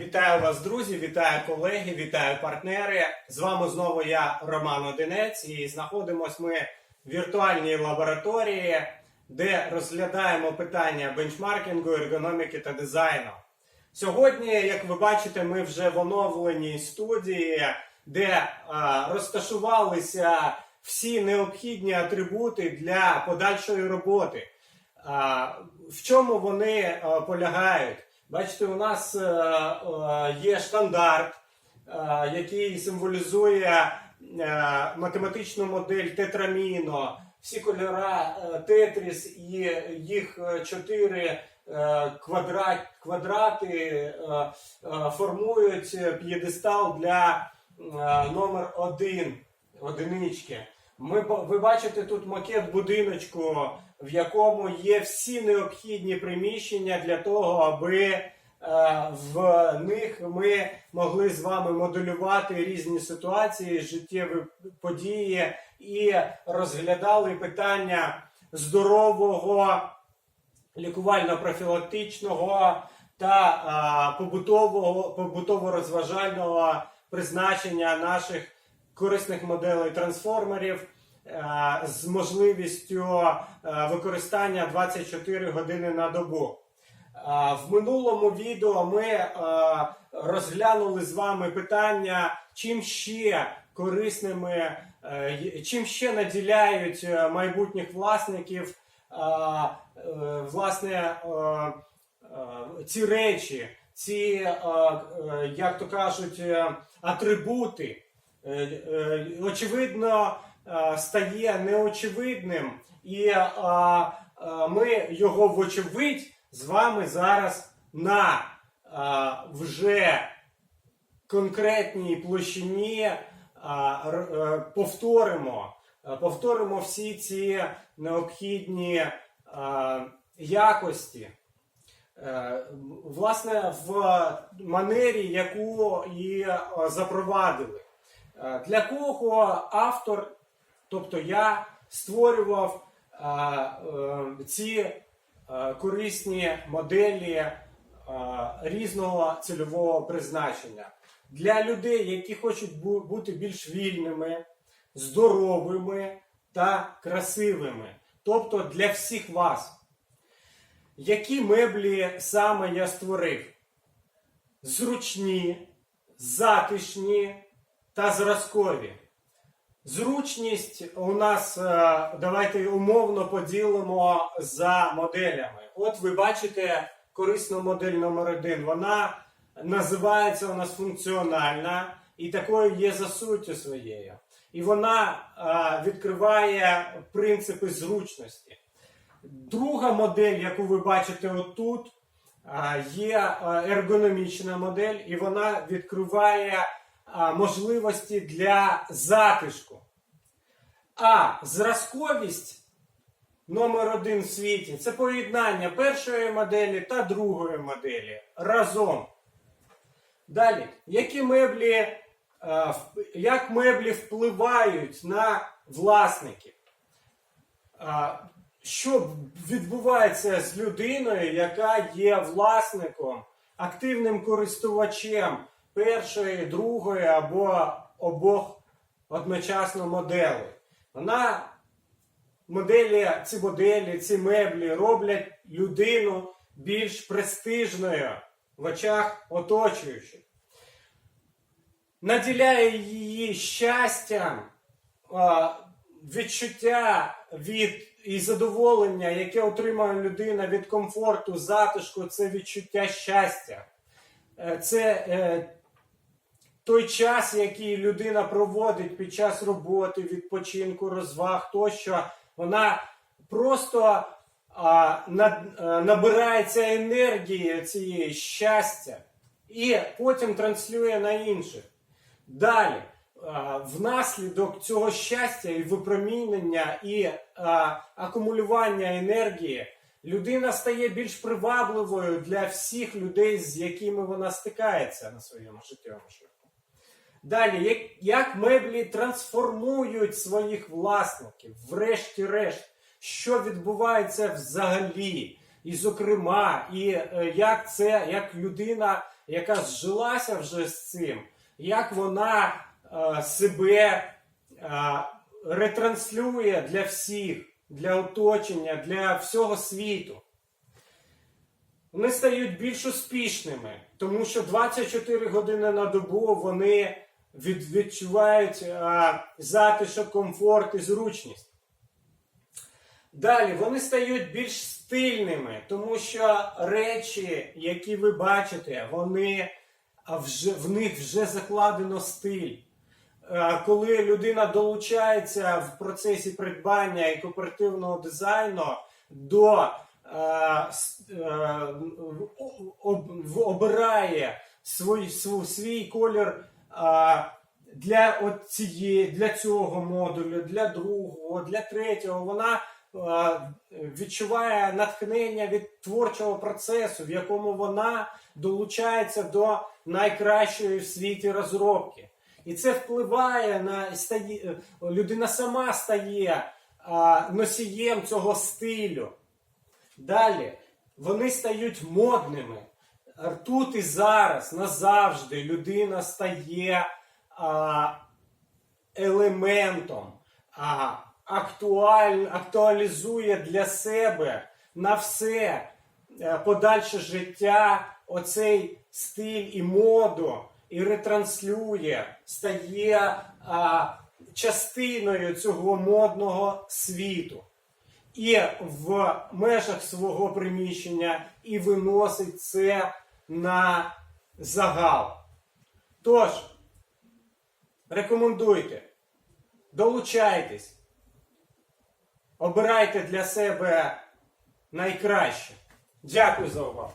Вітаю вас, друзі, вітаю колеги, вітаю партнери. З вами знову я, Роман Одинець, і знаходимось ми в віртуальній лабораторії, де розглядаємо питання бенчмаркінгу, ергономіки та дизайну. Сьогодні, як ви бачите, ми вже в оновленій студії, де а, розташувалися всі необхідні атрибути для подальшої роботи. А, в чому вони а, полягають? Бачите, у нас е, е, є штандарт, е, який символізує математичну модель тетраміно, всі кольора тетріс і їх чотири квадрат, квадрати формують п'єдестал для номер один одинички. Ми, ви бачите тут макет будиночку, в якому є всі необхідні приміщення для того, аби е, в них ми могли з вами моделювати різні ситуації, життєві події і розглядали питання здорового лікувально-профілактичного та побутового побутово-розважального призначення наших корисних моделей трансформерів е, з можливістю е, використання 24 години на добу. Е, В минулому відео ми розглянули з вами питання, чим ще корисними, чим ще наділяють майбутніх власників власне ці речі, ці, як то кажуть, атрибути. Е, е, очевидно е, стає неочевидним, і ми його вочевидь з вами зараз на вже конкретній площині повторимо, повторимо всі ці необхідні якості. Власне, в манері, яку і запровадили. Е, Для кого автор, тобто я, створював е, е, ці корисні моделі різного цільового призначення. Для людей, які хочуть бути більш вільними, здоровими та красивими. Тобто для всіх вас. Які меблі саме я створив? Зручні, затишні та зразкові. Зручність у нас, е, давайте умовно поділимо за моделями. От ви бачите корисну модель номер один. Вона називається у нас функціональна і такою є за суттю своєю. І вона е, відкриває принципи зручності. Друга модель, яку ви бачите отут, є ергономічна модель, і вона відкриває можливості для затишку. А зразковість номер один в світі це поєднання першої моделі та другої моделі разом. Далі, які меблі, е, як меблі впливають на власників? Що відбувається з людиною, яка є власником, активним користувачем першої, другої або обох одночасно моделей? Вона моделі, ці моделі, ці меблі роблять людину більш престижною в очах оточуючих. Наділяє її щастям, відчуття від і задоволення, яке отримує людина від комфорту, затишку, це відчуття щастя. Е, Це е, той час, який людина проводить під час роботи, відпочинку, розваг тощо, вона просто а, на, а, набирається енергії цієї щастя і потім транслює на інших. Далі, а, внаслідок цього щастя і випромінення і а, акумулювання енергії, людина стає більш привабливою для всіх людей, з якими вона стикається на своєму життєвому шляху. Далі, як, як меблі трансформують своїх власників, врешті-решт, що відбувається взагалі, і зокрема, і е, як це, як людина, яка зжилася вже з цим, як вона е, себе е, ретранслює для всіх, для оточення, для всього світу. Вони стають більш успішними, тому що 24 години на добу вони відчувають е, затишок, комфорт і зручність. Далі вони стають більш стильними, тому що речі, які ви бачите, вони а вже в них вже закладено стиль. Е, Коли людина долучається в процесі придбання і кооперативного дизайну до е, об- обирає свій, свій, колір для от цієї, для цього модулю, для другого, для третього, вона відчуває натхнення від творчого процесу, в якому вона долучається до найкращої в світі розробки. І це впливає на стає, людина сама стає носієм цього стилю. Далі вони стають модними. Тут і зараз, назавжди, людина стає а, елементом, а, актуаль, актуалізує для себе на все е, подальше життя оцей стиль і моду, і ретранслює, стає а, частиною цього модного світу. І в межах свого приміщення і виносить це на загал. Тож, рекомендуйте, долучайтесь, обирайте для себе найкраще. Дякую за увагу.